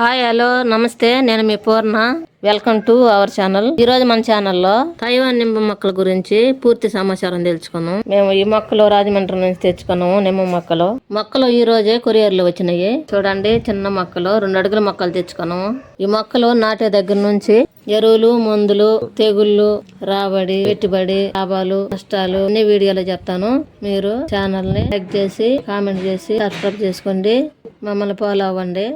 Hi hello నమస్తే. నేను మీ Purna. Welcome to our channel ఈ రోజు మన ఛానల్లో తైవాన్ నిమ్మ మొక్కల గురించి పూర్తి సమాచారం తెలుసుకున్నాం. మేము ఈ మొక్కలు రాజమండ్రి నుంచి తెచ్చుకున్నాము నిమ్మ మొక్కలు. మొక్కలు ఈ రోజే కొరియర్లు వచ్చినాయి. చూడండి చిన్న మొక్కలు రెండు అడుగుల మొక్కలు తెచ్చుకున్నాము. ఈ మొక్కలు నాటే దగ్గర నుంచి ఎరువులు మందులు తెగుళ్ళు రాబడి పెట్టుబడి లాభాలు నష్టాలు అన్ని వీడియోలో చెప్తాను. మీరు ఛానల్ని లైక్ చేసి కామెంట్ చేసి సబ్స్క్రైబ్ చేసుకోండి. మమ్మల్ని ఫాలో అవ్వండి.